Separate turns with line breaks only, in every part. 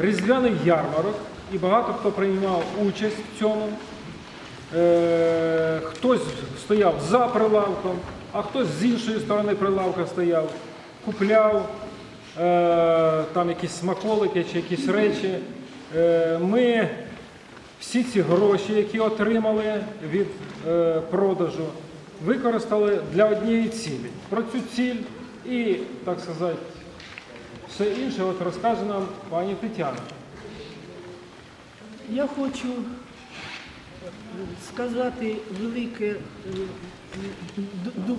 різдвяний ярмарок, і багато хто приймав участь в цьому. Е, хтось стояв за прилавком, а хтось з іншої сторони прилавка стояв, купляв е, там якісь смаколики чи якісь речі. Е, ми всі ці гроші, які отримали від продажу, використали для однієї цілі. Про цю ціль і, так сказати, все інше от розкаже нам пані Тетяна.
Я хочу сказати велике, е,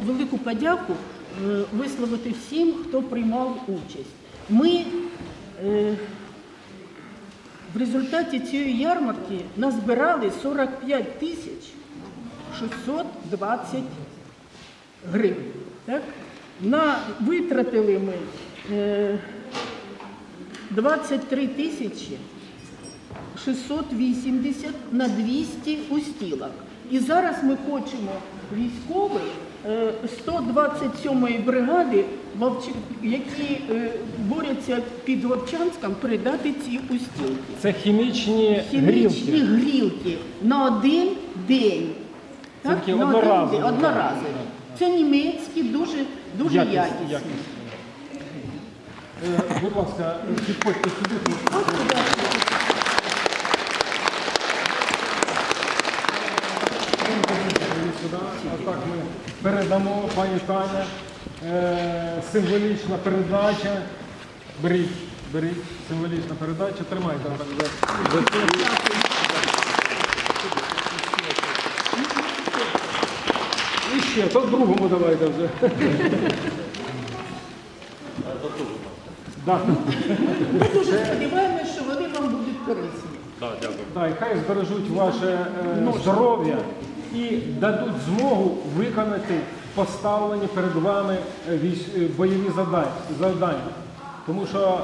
велику подяку е, висловити всім, хто приймав участь. Ми е, в результаті цієї ярмарки назбирали 45 тисяч 620 гривень. Так? На, витратили ми 23 тисячі 680 на 200 устілок. І зараз ми хочемо військових е, 127-ї бригади, які е, борються під Вовчанськом, передати ці устілки.
Це хімічні,
Хімічні
грілки.
грілки на один день.
Це такі
на один
одноразові,
день, одноразові. Це німецькі, дуже, дуже
якісні.
якісні.
Е, Будь ласка, підходьте сюди. Ідіть сюди. Отак ми передамо пані Таня. Е, символічна передача. Беріть, беріть, символічна передача. Тримайте так. І ще, то другому давайте вже. Да.
Ми дуже сподіваємося, що вони вам будуть корисні.
Да, і хай збережуть ваше е, здоров'я і дадуть змогу виконати поставлені перед вами е, військ- е, бойові завдання. Тому що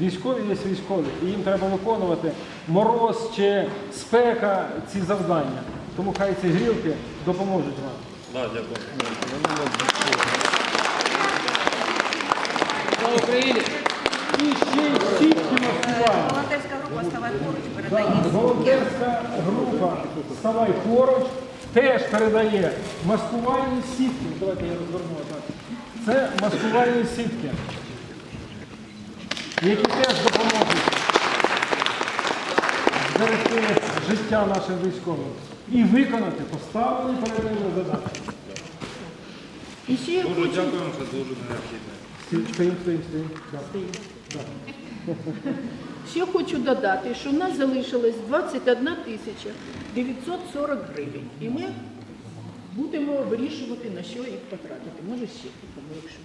військові є військові, і їм треба виконувати мороз чи спека ці завдання. Тому хай ці грілки допоможуть вам.
Да, дякую.
Слава Україні!
І ще й сітки маскувальні.
Волонтерська група «Ставай поруч»
Так,
передає
волонтерська група Ставай поруч теж передає маскувальні сітки. Давайте я розверну так. Це маскувальні сітки, які теж допоможуть зберегти життя нашим військовим і виконати поставлені перед ними задачі.
І ще я
Дуже
хочу
дякуємо, це дуже необхідно.
Ще хочу додати, що в нас залишилось 21 тисяча 940 гривень. І ми будемо вирішувати, на що їх потратити. Може, ще якщо.